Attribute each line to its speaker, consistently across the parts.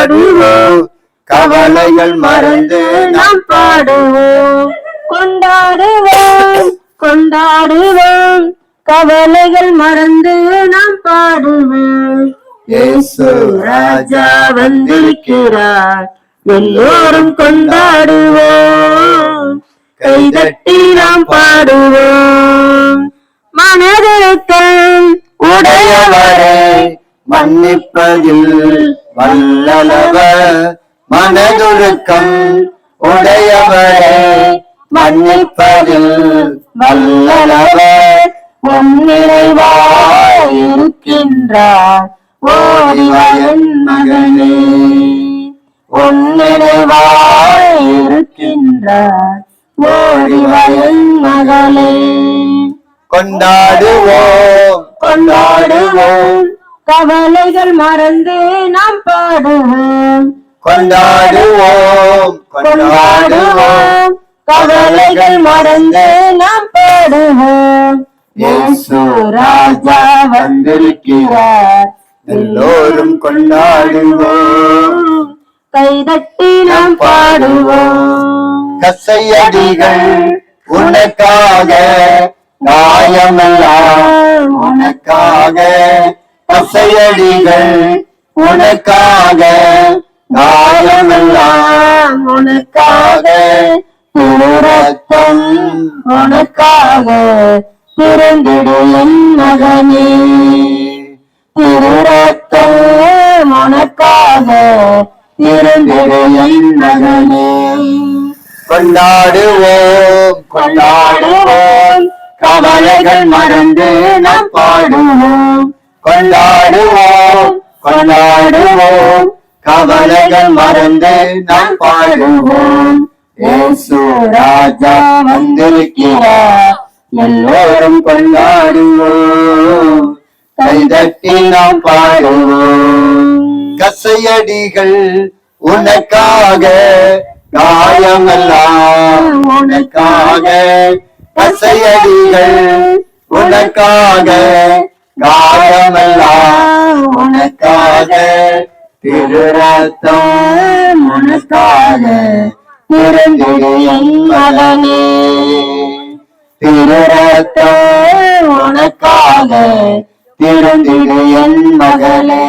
Speaker 1: கொண்டாடுவோம் கவலைகள் மறந்து நாம்
Speaker 2: பாடுவோம். கொண்டாடுவோம் கொண்டாடுவோம். கவலைகள் மறந்து நாம் பாடுவோம்.
Speaker 1: இயேசு ராஜா
Speaker 2: வந்திருக்கிறார். எல்லோரும் கொண்டாடுவோம். கைதட்டி நாம் பாடுவோம். மனதிருக்கம்
Speaker 1: உடையவரே மன்னிப்பதில் வல்லவர் மனதுருக்கம் உடையவரே மன்னிப்பதில் வல்லவர்
Speaker 2: உன்னிறைவாய் இருக்கின்றார் ஓடிவன் மகனே உன்னிறைவாய் இருக்கின்றார் ஓடிவன் மகளே.
Speaker 1: கொண்டாடுவோம்.
Speaker 2: கொண்டாடுவோம். கவலைகள் மறந்து நாம் பாடுவோம்.
Speaker 1: கொண்டாடுவோம் கொண்டாடுவோம்.
Speaker 2: கவலைகள் மறந்து நாம் பாடுவோம். ராஜா வந்திருக்கிறார்.
Speaker 1: எல்லோரும் கொண்டாடுவோம்.
Speaker 2: கைதட்டி நாம் பாடுவோம்.
Speaker 1: கசையடிகள் உனக்காக காயமெல்லாம் உனக்காக. கசையடிகள் உனக்காக காயமெல்லாம் உனக்காக
Speaker 2: திருரத்தம் உனக்காக பிறந்திடு என் மகனே. திருரத்தம் உனக்காக பிறந்திடு என் மகனே.
Speaker 1: கொண்டாடுவோம் கொண்டாடுவோம். கவலைகள் மறந்து நாம் பாடுவோம். கொண்டாடுவோம் கொண்டாடுவோம். கவலைகள் மறந்து நாம் பாடுவோம். ராஜா வந்திருக்கிறார். எல்லோரும் கொண்டாடுவோம். கைதட்டி நாம் பாடுவோம். கசையடிகள் உனக்காக காயமெல்லாம் உனக்காக. கசையடிகள் உனக்காக காயமெல்லாம் உனக்காக திருரத்தம் உனக்காக பிறந்திடு மகனே. திருரத்தம் உனக்காக பிறந்திடு என் மகளே.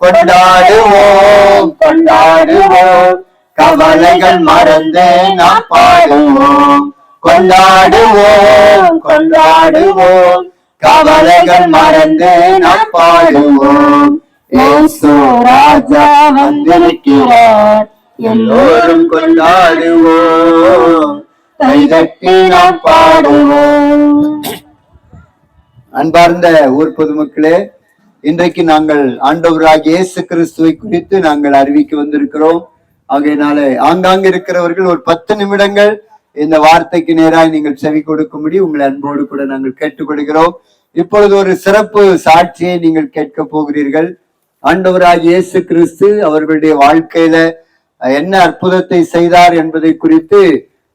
Speaker 1: கொண்டாடுவோம் கொண்டாடுவோம். கவலைகள் மறந்து நாம் பாடுவோம். கொண்டாடுவோம் கொண்டாடுவோம். கவலைகள் மறந்து நாம் பாடுவோம். ராஜா வந்திருக்கிறார். எல்லோரும் கொண்டாடுவோம். கைதட்டி நாம் பாடுவோம். அன்பார்ந்த ஊர் பொதுமக்களே இன்றைக்கு நாங்கள் ஆண்டவராக இயேசு கிறிஸ்துவை குறித்து நாங்கள் அறிவிக்க வந்திருக்கிறோம். ஆகையினால ஆங்காங்க இருக்கிறவர்கள் ஒரு பத்து நிமிடங்கள் இந்த வார்த்தைக்கு நேராக நீங்கள் செவி கொடுக்கும்படி உங்களை அன்போடு கூட நாங்கள் கேட்டுக்கொள்கிறோம். இப்பொழுது ஒரு சிறப்பு சாட்சியை நீங்கள் கேட்க போகிறீர்கள். ஆண்டவராக இயேசு கிறிஸ்து அவர்களுடைய வாழ்க்கையில என்ன அற்புதத்தை செய்தார் என்பதை குறித்து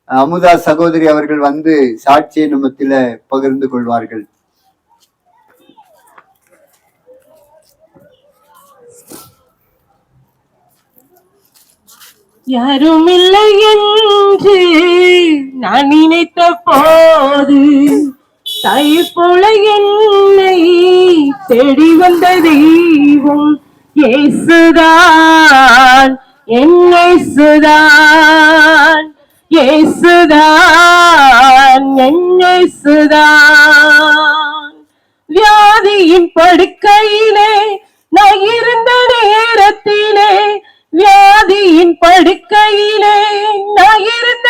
Speaker 1: அமுதா சகோதரி அவர்கள் வந்து சாட்சியை நம்மத்தில பகிர்ந்து கொள்வார்கள்.
Speaker 2: யாரும் இல்லை என்று நான் நினைத்த போது தாயை போல என்னை தேடி வந்த தெய்வம் ஏசுதான் என்னை சுதான் இயேசுதான் என்னை சுதான் வியாதியின் படுக்கையிலே நான் இருந்த நேரத்திலே வியாதியின் படுக்கையிலே நான் இருந்த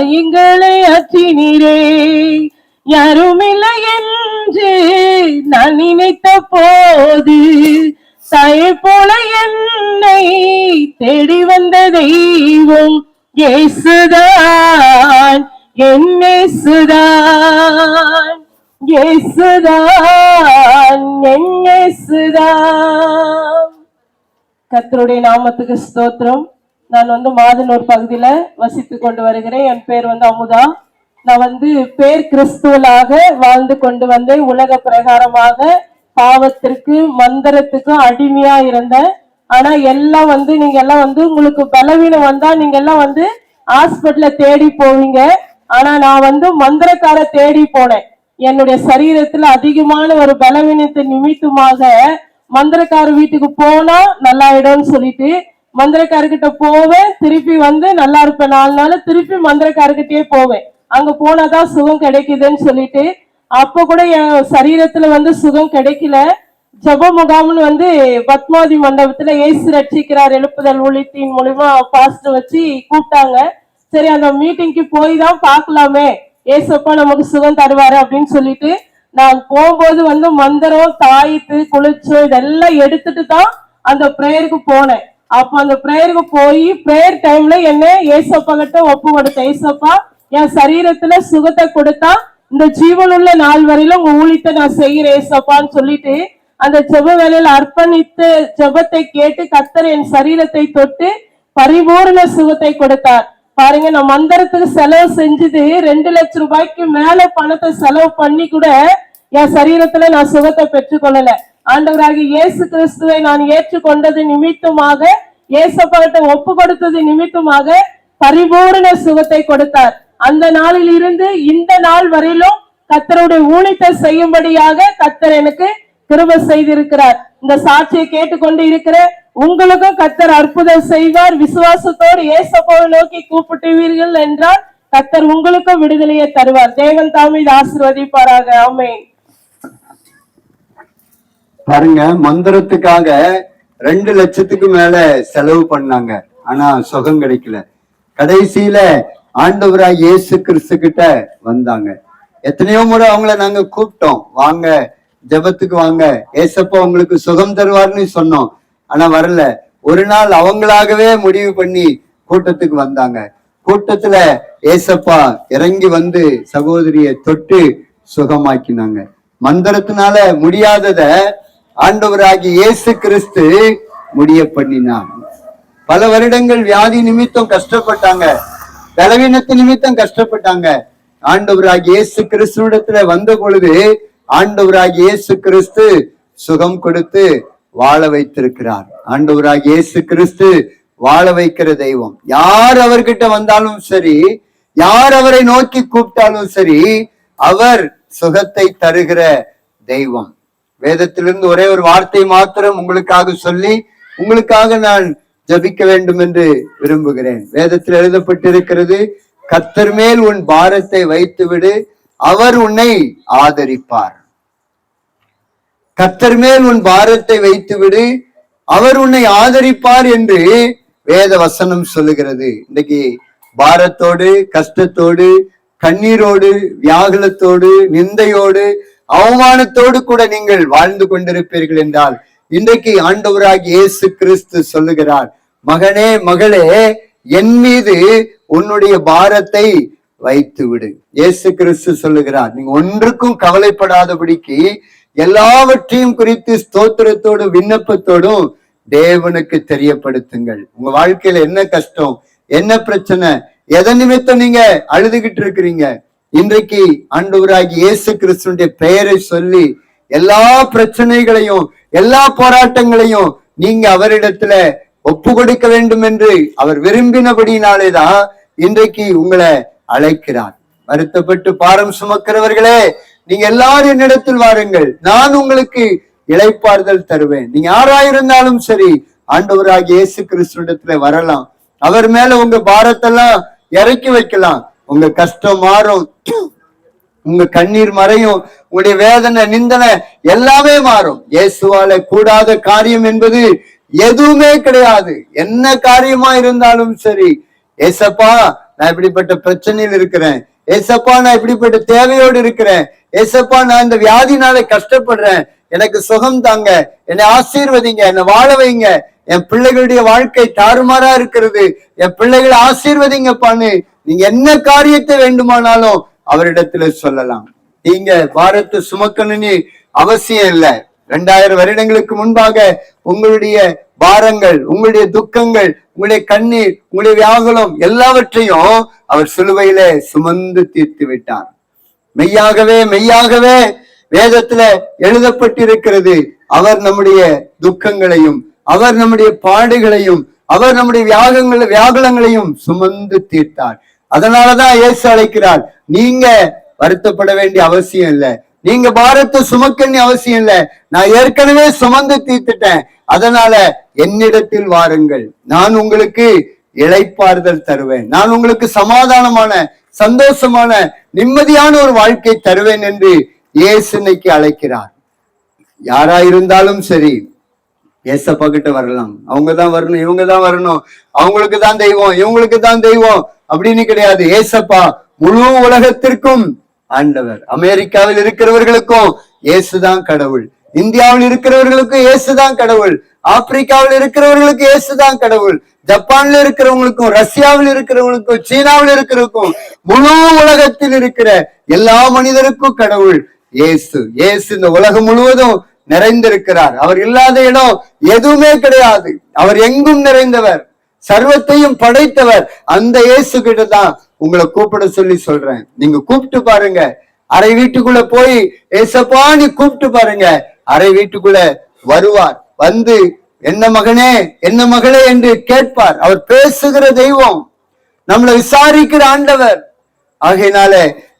Speaker 2: காயங்களை அத்தினீரே யாருமில்லை என்று நான் நினைத்த போது தாயை போல என்னை தேடி வந்த தெய்வம் இயேசுதான் என் இயேசுதான் இயேசுதான் என் இயேசுதான் கர்த்தருடைய நாமத்துக்கு ஸ்தோத்திரம். நான் வந்து மாதனூர் பகுதியில் வசித்து கொண்டு வருகிறேன். என் பேர் வந்து அமுதா. நான் வந்து பேர் கிறிஸ்துவலாக வாழ்ந்து கொண்டு வந்தேன் உலக பிரகாரமாக பாவத்திற்கு மந்திரத்துக்கும் அடிமையா இருந்தேன் ஆனா எல்லாம் வந்து நீங்க எல்லாம் வந்து உங்களுக்கு பலவீனம் வந்தா நீங்க எல்லாம் வந்து ஹாஸ்பிட்டல தேடி போவீங்க. ஆனா நான் வந்து மந்திரக்கார தேடி போனேன். என்னுடைய சரீரத்துல அதிகமான ஒரு பலவீனத்தை நிமித்தமாக மந்திரக்கார வீட்டுக்கு போனா நல்லாயிடும்னு சொல்லிட்டு மந்திரக்காரர்கிட்ட போவேன் திருப்பி வந்து நல்லா இருப்பேன். நாலு நாள் திருப்பி மந்திரக்காரர்கிட்டயே போவேன். அங்க போனாதான் சுகம் கிடைக்குதுன்னு சொல்லிட்டு அப்ப கூட என் சரீரத்துல வந்து சுகம் கிடைக்கல. ஜப முகாம்னு வந்து பத்மாவதி மண்டபத்துல ஏசு ரட்சிக்கிறார் எழுப்புதல் ஊழியத்தின் மூலியமா பாஸ்ட் வச்சு கூப்பிட்டாங்க. சரி அந்த மீட்டிங்க்கு போய் தான் பார்க்கலாமே. ஏசப்பா நமக்கு சுகம் தருவாரு அப்படின்னு சொல்லிட்டு நான் போகும்போது வந்து மந்திரம் தாயித்து குளிச்சோ இதெல்லாம் எடுத்துட்டு தான் அந்த ப்ரேயருக்கு போனேன். அப்ப அந்த ப்ரேயருக்கு போய் ப்ரேயர் டைம்ல என்ன ஏசப்பா கிட்ட ஒப்பு கொடுத்தேன் ஏசப்பா என் சரீரத்துல சுகத்தை கொடுத்தா இந்த ஜீவனுள்ள நாள் வரையில உங்க ஊழித்தை நான் செய்கிறேன் ஏசப்பான்னு சொல்லிட்டு அந்த ஜெப வேலையில அர்ப்பணித்து ஜெபத்தை கேட்டு கத்தர் என் சரீரத்தை தொட்டு பரிபூர்ண சுகத்தை கொடுத்தார். பாருங்க நான் மந்திரத்துக்கு செலவு செஞ்சது ரெண்டு லட்சம் ரூபாய்க்கு மேல பணத்தை செலவு பண்ணி கூட என் சரீரத்துல நான் சுகத்தை பெற்றுக்கொள்ளல. ஆண்டவராகி இயேசு கிறிஸ்துவை நான் ஏற்றுக்கொண்டது நிமித்தமாக இயேசப்பாட்ட ஒப்பு கொடுத்தது நிமித்தமாக பரிபூரண சுகத்தை கொடுத்தார். அந்த நாளில் இருந்து இந்த நாள் வரையிலும் கத்தருடைய ஊழியத்தை செய்யும்படியாக கத்தர் எனக்கு கிருப செய்திருக்கிறார். இந்த சாட்சியை கேட்டுக்கொண்டு இருக்கிற உங்களுக்கும் கத்தர் அற்புதம் செய்வார். விசுவாசத்தோடு ஏசப்பாவை நோக்கி கூப்பிட்டுவீர்கள் என்றால் கத்தர் உங்களுக்கும் விடுதலையை தருவார். தேவன் தாமி ஆசிர்வதிப்பாராக. ஆசீர்வதிப்பாராக
Speaker 1: பாருங்க மந்திரத்துக்காக ரெண்டு லட்சத்துக்கு மேல செலவு பண்ணாங்க. ஆனா சுகம் கிடைக்கல. கடைசியில ஆண்டவராய் இயேசு கிறிஸ்து கிட்ட வந்தாங்க. எத்தனையோ முறை அவங்கள நாங்க கூப்பிட்டோம். வாங்க ஜெபத்துக்கு வாங்க. ஏசப்பா உங்களுக்கு சுகம் தருவார்னு சொன்னோம். ஆனா வரல. ஒரு நாள் அவங்களாகவே முடிவு பண்ணி கூட்டத்துக்கு வந்தாங்க. கூட்டத்துல ஏசப்பா இறங்கி வந்து சகோதரியை தொட்டு சுகமாக்கினாங்க. மந்திரத்தினால முடியாதத ஆண்டவராகி இயேசு கிறிஸ்து முடிய பண்ணினார். பல வருடங்கள் வியாதி நிமித்தம் கஷ்டப்பட்டாங்க. பலவீனத்து நிமித்தம் கஷ்டப்பட்டாங்க. ஆண்டவராகி இயேசு கிறிஸ்துவிடத்துல வந்த பொழுது ஆண்டவராகி இயேசு கிறிஸ்து சுகம் கொடுத்து வாழ வைத்திருக்கிறார். ஆண்டவராகி இயேசு கிறிஸ்து வாழ வைக்கிற தெய்வம். யார் அவர்கிட்ட வந்தாலும் சரி யார் அவரை நோக்கி கூப்பிட்டாலும் சரி அவர் சுகத்தை தருகிற தெய்வம். வேதத்திலிருந்து ஒரே ஒரு வார்த்தை மாத்திரம் உங்களுக்காக சொல்லி உங்களுக்காக நான் ஜபிக்க வேண்டும் என்று விரும்புகிறேன். வேதத்தில் எழுதப்பட்டிருக்கிறது கத்தர் மேல் உன் பாரத்தை வைத்துவிடு அவர் உன்னை ஆதரிப்பார். கத்தர் மேல் உன் பாரத்தை வைத்துவிடு அவர் உன்னை ஆதரிப்பார் என்று வேத வசனம் சொல்லுகிறது. இன்னைக்கு பாரத்தோடு கஷ்டத்தோடு கண்ணீரோடு வியாகுலத்தோடு நிந்தையோடு அவமானத்தோடு கூட நீங்கள் வாழ்ந்து கொண்டிருப்பீர்கள் என்றால் இன்றைக்கு ஆண்டவராக இயேசு கிறிஸ்து சொல்லுகிறார் மகனே மகளே என் மீது உன்னுடைய பாரத்தை வைத்து விடு இயேசு கிறிஸ்து சொல்லுகிறார் நீங்க ஒன்றுக்கும் கவலைப்படாதபடிக்கு எல்லாவற்றையும் குறித்து ஸ்தோத்திரத்தோடும் விண்ணப்பத்தோடும் தேவனுக்கு தெரியப்படுத்துங்கள். உங்க வாழ்க்கையில என்ன கஷ்டம் என்ன பிரச்சனை எதை நிமித்தம் நீங்க அழுதுகிட்டு இருக்கிறீங்க? இன்றைக்கு ஆண்டவராகி இயேசு கிறிஸ்துடைய பெயரை சொல்லி எல்லா பிரச்சனைகளையும் எல்லா போராட்டங்களையும் நீங்க அவரிடத்துல ஒப்பு கொடுக்க வேண்டும் என்று அவர் விரும்பினபடினாலேதான் இன்றைக்கு உங்களை அழைக்கிறார். வருத்தப்பட்டு பாரம் சுமக்கிறவர்களே நீங்க எல்லாரும் என்னிடத்தில் வாருங்கள். நான் உங்களுக்கு இழைப்பாறுதல் தருவேன். நீங்க யாராயிருந்தாலும் சரி ஆண்டவராக இயேசு கிறிஸ்துவிடத்துல வரலாம். அவர் மேல உங்க பாரத்தெல்லாம் இறக்கி வைக்கலாம். உங்க கஷ்டம் மாறும். உங்க கண்ணீர் மறையும். உங்களுடைய வேதனை நிந்தனை எல்லாமே மாறும். இயேசுவால கூடாத காரியம் என்பது எதுவுமே கிடையாது. என்ன காரியமா இருந்தாலும் சரி. ஏசப்பா நான் இப்படிப்பட்ட பிரச்சனையில் இருக்கிறேன். ஏசப்பா நான் இப்படிப்பட்ட தேவையோடு இருக்கிறேன். ஏசப்பா நான் இந்த வியாதினால கஷ்டப்படுறேன். எனக்கு சுகம் தாங்க. என்னை ஆசீர்வதிங்க. என்னை வாழ வைங்க. என் பிள்ளைகளுடைய வாழ்க்கை தாறுமாறா இருக்கிறது. என் பிள்ளைகளை ஆசீர்வதிங்கப்பான்னு நீங்க என்ன காரியத்தை வேண்டுமானாலும் அவரிடத்துல சொல்லலாம். நீங்க பாரத்தை சுமக்கணும்னு அவசியம் இல்லை. ரெண்டாயிரம் வருடங்களுக்கு முன்பாக உங்களுடைய பாரங்கள் உங்களுடைய துக்கங்கள் உங்களுடைய கண்ணீர் உங்களுடைய வியாகுலம் எல்லாவற்றையும் அவர் சிலுவையில சுமந்து தீர்த்து விட்டார். மெய்யாகவே மெய்யாகவே வேதத்துல எழுதப்பட்டிருக்கிறது அவர் நம்முடைய துக்கங்களையும் அவர் நம்முடைய பாடுகளையும் அவர் நம்முடைய வியாகங்கள் வியாகுலங்களையும் சுமந்து தீர்த்தார். அதனாலதான் இயேசு அழைக்கிறார். நீங்க வருத்தப்பட வேண்டிய அவசியம் இல்ல. நீங்க பாரத்தை சுமக்கன்னு அவசியம் இல்ல. நான் ஏற்கனவே சுமந்து தீர்த்துட்டேன். அதனால என்னிடத்தில் வாருங்கள். நான் உங்களுக்கு இளைப்பாறுதல் தருவேன். நான் உங்களுக்கு சமாதானமான சந்தோஷமான நிம்மதியான ஒரு வாழ்க்கை தருவேன் என்று இயேசு இன்னைக்கு அழைக்கிறார். யாரா இருந்தாலும் சரி ஏசப்பா கிட்ட வரலாம். அவங்க தான் வரணும் இவங்க தான் வரணும். அவங்களுக்கு தான் தெய்வம் இவங்களுக்கு தான் தெய்வம். அப்படின்னு கிடையாது. ஏசப்பா முழு உலகத்திற்கும் ஆண்டவர். அமெரிக்காவில் இருக்கிறவர்களுக்கும் இயேசுதான் கடவுள். இந்தியாவில் இருக்கிறவர்களுக்கும் இயேசுதான் கடவுள். ஆப்பிரிக்காவில் இருக்கிறவர்களுக்கு இயேசுதான் கடவுள். ஜப்பான்ல இருக்கிறவங்களுக்கும் ரஷ்யாவில் இருக்கிறவங்களுக்கும் சீனாவில் இருக்கிறவங்களுக்கும் முழு உலகத்தில் இருக்கிற எல்லா மனிதருக்கும் கடவுள் இயேசு இயேசு இந்த உலகம் முழுவதும் நிறைந்திருக்கிறார். அவர் இல்லாத இடம் எதுவுமே கிடையாது. அவர் எங்கும் நிறைந்தவர். சர்வத்தையும் படைத்தவர் அந்த இயேசு கிட்ட தான் உங்களை கூப்பிட சொல்லி சொல்றேன். நீங்க கூப்பிட்டு பாருங்க. அரை வீட்டுக்குள்ள போய் ஏசப்பா நீ கூப்பிட்டு பாருங்க. அரை வீட்டுக்குள்ள வருவார். வந்து என்ன மகனே என்ன மகளே என்று கேட்பார். அவர் பேசுகிற தெய்வம். நம்மளை விசாரிக்கிற ஆண்டவர். ஆகையினால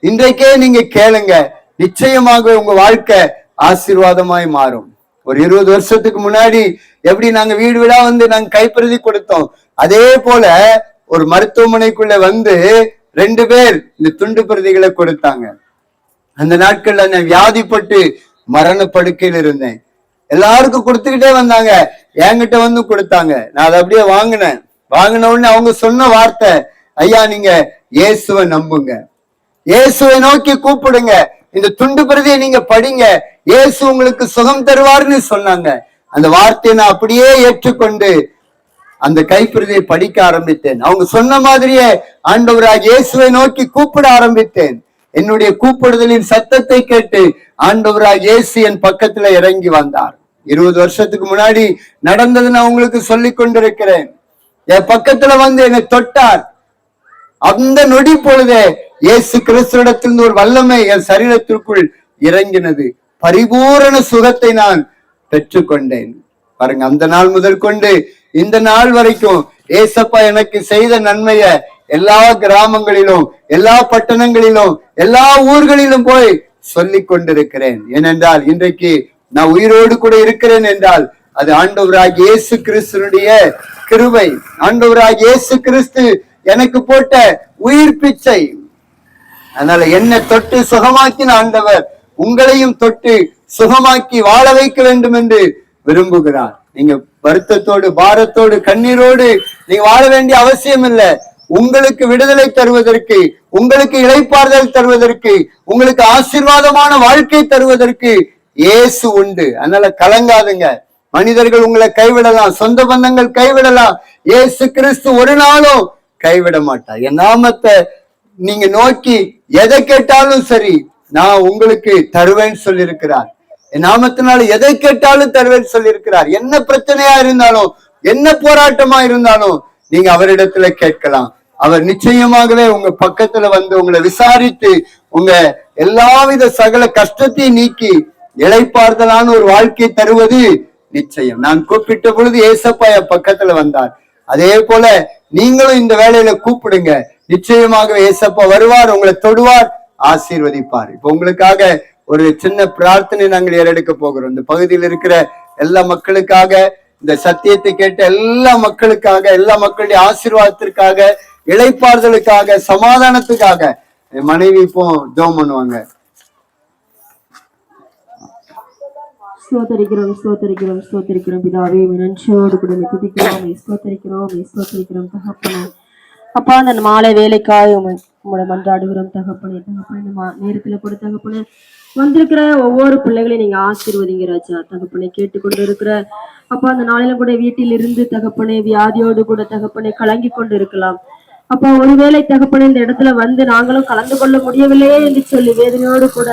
Speaker 1: இன்றைக்கே நீங்க கேளுங்க. நிச்சயமாக உங்க வாழ்க்கை ஆசீர்வாதமாய் மாறும். ஒரு இருபது வருஷத்துக்கு முன்னாடி எப்படி நாங்க வீடு வீடா வந்து நாங்க கைப்பிரதி கொடுத்தோம். அதே போல ஒரு மருத்துவமனைக்குள்ள வந்து ரெண்டு பேர் இந்த துண்டு பிரதிகளை கொடுத்தாங்க. அந்த நாட்கள்ல நான் வியாதிப்பட்டு மரண படுக்கையில் இருந்தேன். எல்லாருக்கும் கொடுத்துக்கிட்டே வந்தாங்க. என்கிட்ட வந்து கொடுத்தாங்க. நான் அதை அப்படியே வாங்கினேன். வாங்கின உடனே அவங்க சொன்ன வார்த்தை ஐயா நீங்க இயேசுவை நம்புங்க. இயேசுவை நோக்கி கூப்பிடுங்க. இந்த துண்டு பிரதியை நீங்க படிங்க. இயேசு உங்களுக்கு சுகம் தருவார்னு சொன்னாங்க. அந்த வார்த்தையை நான் அப்படியே ஏற்றுக்கொண்டு அந்த கைப்பிரதியை படிக்க ஆரம்பித்தேன். அவங்க சொன்ன மாதிரியே ஆண்டவராக இயேசுவை நோக்கி கூப்பிட ஆரம்பித்தேன். என்னுடைய கூப்பிடுதலின் சத்தத்தை கேட்டு ஆண்டவராக இயேசு என் பக்கத்துல இறங்கி வந்தார். இருபது வருஷத்துக்கு முன்னாடி நடந்தது நான் உங்களுக்கு சொல்லிக் கொண்டிருக்கிறேன். என் பக்கத்துல வந்து என்னை தொட்டார். அந்த நொடி பொழுதே இயேசு கிறிஸ்துவிடத்திலிருந்து ஒரு வல்லமை என் சரீரத்திற்குள் இறங்கினது. பரிபூரண சுகத்தை நான் பெற்றுக்கொண்டேன். பாருங்க அந்த நாள் முதல் கொண்டு இந்த நாள் வரைக்கும் ஏசப்பா எனக்கு செய்த நன்மைய எல்லா கிராமங்களிலும் எல்லா பட்டணங்களிலும் எல்லா ஊர்களிலும் போய் சொல்லி கொண்டிருக்கிறேன். ஏனென்றால் இன்றைக்கு நான் உயிரோடு கூட இருக்கிறேன் என்றால் அது ஆண்டவராக இயேசு கிறிஸ்துனுடைய கிருவை ஆண்டவராக இயேசு கிறிஸ்து எனக்கு போட்ட உயிர் பிச்சை. அதனால என்னை தொட்டு சுகமாக்கின ஆண்டவர் உங்களையும் தொட்டு சுகமாக்கி வாழ வைக்க வேண்டும் என்று விரும்புகிறார். நீங்க வருத்தத்தோடு பாரத்தோடு கண்ணீரோடு நீங்க வாழ வேண்டிய அவசியம் இல்லை உங்களுக்கு விடுதலை தருவதற்கு உங்களுக்கு இழைப்பாறுதல் தருவதற்கு உங்களுக்கு ஆசீர்வாதமான வாழ்க்கை தருவதற்கு இயேசு உண்டு. அதனால கலங்காதுங்க. மனிதர்கள் உங்களை கைவிடலாம் சொந்த பந்தங்கள் கைவிடலாம். இயேசு கிறிஸ்து ஒரு நாளும் கைவிட மாட்டார். என் நாமத்தை நீங்க நோக்கி எதை கேட்டாலும் சரி நான் உங்களுக்கு தருவேன்னு சொல்லியிருக்கிறார். என் நாமத்தினால எதை கேட்டாலும் தருவேன் சொல்லியிருக்கிறார். என்ன பிரச்சனையா இருந்தாலும் என்ன போராட்டமா இருந்தாலும் நீங்க அவரிடத்துல கேட்கலாம். அவர் நிச்சயமாகவே உங்க பக்கத்துல வந்து உங்களை விசாரித்து உங்க எல்லாவித சகல கஷ்டத்தையும் நீக்கி இழைப்பார்தலான ஒரு வாழ்க்கை தருவது நிச்சயம். நான் கூப்பிட்ட பொழுது ஏசப்பா என் பக்கத்துல வந்தார். அதே போல நீங்களும் இந்த வேலையில கூப்பிடுங்க. நிச்சயமாக ஏசப்பா வருவார் உங்களை தொடுவார் ஆசீர்வதிப்பார். இப்ப உங்களுக்காக ஒரு சின்ன பிரார்த்தனை நாங்கள் ஏறெடுக்க போகிறோம். இந்த பகுதியில் இருக்கிற எல்லா மக்களுக்காக இந்த சத்தியத்தை கேட்ட எல்லா மக்களுக்காக எல்லா மக்களுடைய ஆசீர்வாதத்திற்காக இளைப்பாறுதலுக்காக சமாதானத்துக்காக என் மனைவி இப்போ ஜோம் பண்ணுவாங்க.
Speaker 3: ஸ்தோத்தரிக்கிறோம் ஸ்தோத்தரிக்கிறோம் ஸ்தோத்தரிக்கிறோம். பிதாவே நன்றியோடு கூட துதிக்கிறோம் ஸ்தோத்தரிக்கிறோம் ஸ்தோத்தரிக்கிறோம். தகப்பனே அப்பா அந்த மாலை வேலைக்காக உம்மை மன்றாடுகிறோம். தகப்பனே தகப்பனே இந்த நேரத்துல கூட தகப்பனே வந்திருக்கிற ஒவ்வொரு பிள்ளைகளையும் நீங்க ஆசீர்வதிங்க ராஜா. தகப்பனை கேட்டுக்கொண்டு இருக்கிற அப்பா அந்த நாளில கூட வீட்டில் இருந்து தகப்பனே வியாதியோடு கூட தகப்பனே கலங்கி கொண்டு இருக்கலாம் அப்பா ஒருவேளை தகப்பனே இந்த இடத்துல வந்து நாங்களும் கலந்து கொள்ள முடியவில்லையே என்று சொல்லி வேதனையோடு கூட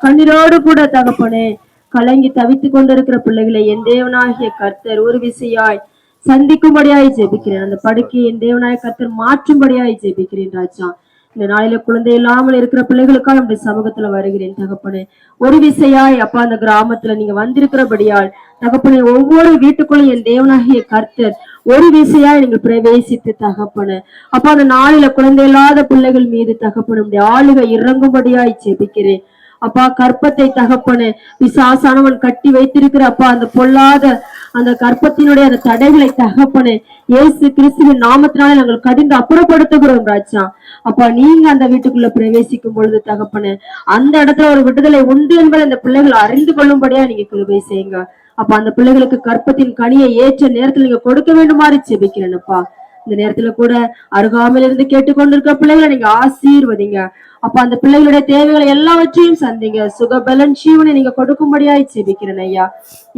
Speaker 3: கண்ணீரோடு கூட தகப்பனே கலங்கி தவித்துக் கொண்டிருக்கிற பிள்ளைகளை என் தேவனாகிய கர்த்தர் ஒரு விசையாய் சந்திக்கும்படியாய் ஜெபிக்கிறேன். அந்த படுக்கையை என் தேவனாய கர்த்தர் மாற்றும்படியாய் ஜெபிக்கிறேன் ராஜா. இந்த நாளில குழந்தை இல்லாமல் இருக்கிற பிள்ளைகளுக்காக நம்முடைய சமூகத்துல வருகிறேன் தகப்பனே. ஒரு விசையாய் அப்பா அந்த கிராமத்துல நீங்க வந்திருக்கிறபடியால் தகப்பனே ஒவ்வொரு வீட்டுக்குள்ளும் என் தேவனாகிய கர்த்தர் ஒரு விசையாய் நீங்கள் பிரவேசித்து தகப்பன. அப்பா அந்த நாளில குழந்தை இல்லாத பிள்ளைகள் மீது தகப்பன ஆளுகை இறங்கும்படியாய் செபிக்கிறேன் அப்பா கற்பத்தை தகப்பனு விசாசானவன் கட்டி வைத்திருக்கிற அப்பா அந்த பொல்லாத அந்த கற்பத்தினுடைய அந்த தடைகளை தகப்பனே இயேசு கிறிஸ்துவின் நாமத்தினாலே நாங்கள் கடிந்து அப்புறப்படுத்துகிறோம் ராஜா. அப்பா நீங்க அந்த வீட்டுக்குள்ள பிரவேசிக்கும் பொழுது தகப்பனே அந்த இடத்துல ஒரு விடுதலை உண்டு என்பதை அந்த பிள்ளைகள் அறிந்து கொள்ளும்படியா நீங்க கிருபை செய்யுங்க. அப்ப அந்த பிள்ளைகளுக்கு கற்பத்தின் கனியை ஏற்ற நேரத்தில் நீங்க கொடுக்க வேண்டுமாறு செபிக்கிறேன்ப்பா இந்த நேரத்துல கூட அருகாமையில இருந்து கேட்டுக்கொண்டிருக்க பிள்ளைகளை நீங்க ஆசீர்வதிங்க. அப்ப அந்த பிள்ளைகளுடைய தேவைகளை எல்லாவற்றையும் சந்திங்க. சுகபலன் ஜீவனை நீங்க கொடுக்கும்படியாய் செபிக்கிறேன் ஐயா.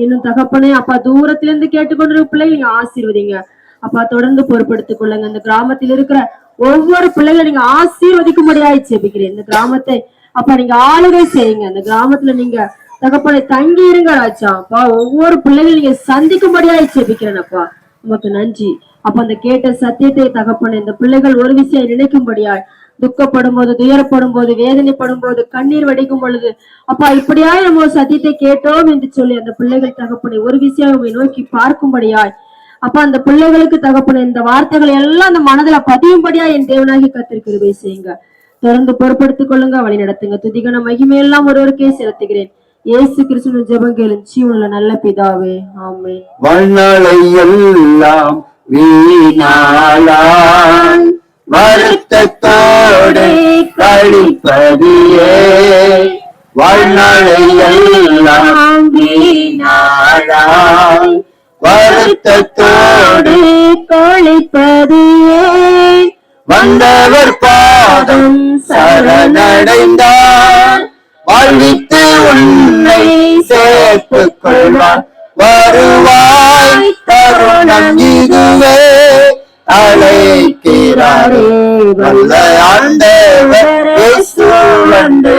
Speaker 3: இன்னும் தகப்பனே அப்பா தூரத்துல இருந்து கேட்டுக்கொண்டிருக்க பிள்ளைகளை நீங்க ஆசீர்வதிங்க. அப்பா தொடர்ந்து பொறுப்படுத்திக் கொள்ளுங்க. இந்த கிராமத்தில் இருக்கிற ஒவ்வொரு பிள்ளைகளை நீங்க ஆசீர்வதிக்கும்படியாய் செபிக்கிறேன் இந்த கிராமத்தை அப்பா நீங்க ஆளுகை செய்யுங்க. இந்த கிராமத்துல நீங்க தகப்பனை தங்கி இருங்க ராஜா. அப்பா ஒவ்வொரு பிள்ளைகளையும் நீங்க சந்திக்கும்படியாய் செபிக்கிறேன் அப்பா. உமக்கு நன்றி. அப்ப அந்த கேட்ட சத்தியத்தை தகப்பன இந்த பிள்ளைகள் ஒரு விஷயம் நினைக்கும்படியாய் துக்கப்படும் போது துயரப்படும் போது வேதனைப்படும் போது கண்ணீர் வடிக்கும் பொழுது அப்பா இப்படியா நம்ம ஒரு சத்தியத்தை கேட்டோம் என்று சொல்லி அந்த பிள்ளைகள் தகப்பனை ஒரு விஷயம் நோக்கி பார்க்கும்படியாய் அப்ப அந்த பிள்ளைகளுக்கு தகப்பன இந்த வார்த்தைகளை எல்லாம் அந்த மனதுல பதியும்படியா என் தேவனாகி கத்திருக்கிறவை செய்யுங்க. தொடர்ந்து பொறுப்படுத்திக் கொள்ளுங்க வழி நடத்துங்க. துதிகன மகிமையெல்லாம் ஒருவருக்கே செலுத்துகிறேன். இயேசு கிறிஸ்துவின் ஜெபங்களும் ஜீவனுள்ள நல்ல பிதாவே ஆமே
Speaker 1: வாழ்நாளை எல்லாம் வீணாளாய் வருத்தத்தோடு கழிப்பதியே. வாழ்நாளையெல்லாம் வீணாளாய் வருத்தத்தோடு
Speaker 3: கழிப்பதியே.
Speaker 1: வந்தவர் பாதம் சரணடைந்தார். வாழ்வித்து உன்னை சேர்த்துக் கொள்வார். வருவாய் தருணம் இதுவே அழைக்கிறாரே. நல்ல ஆண்டவர் வந்து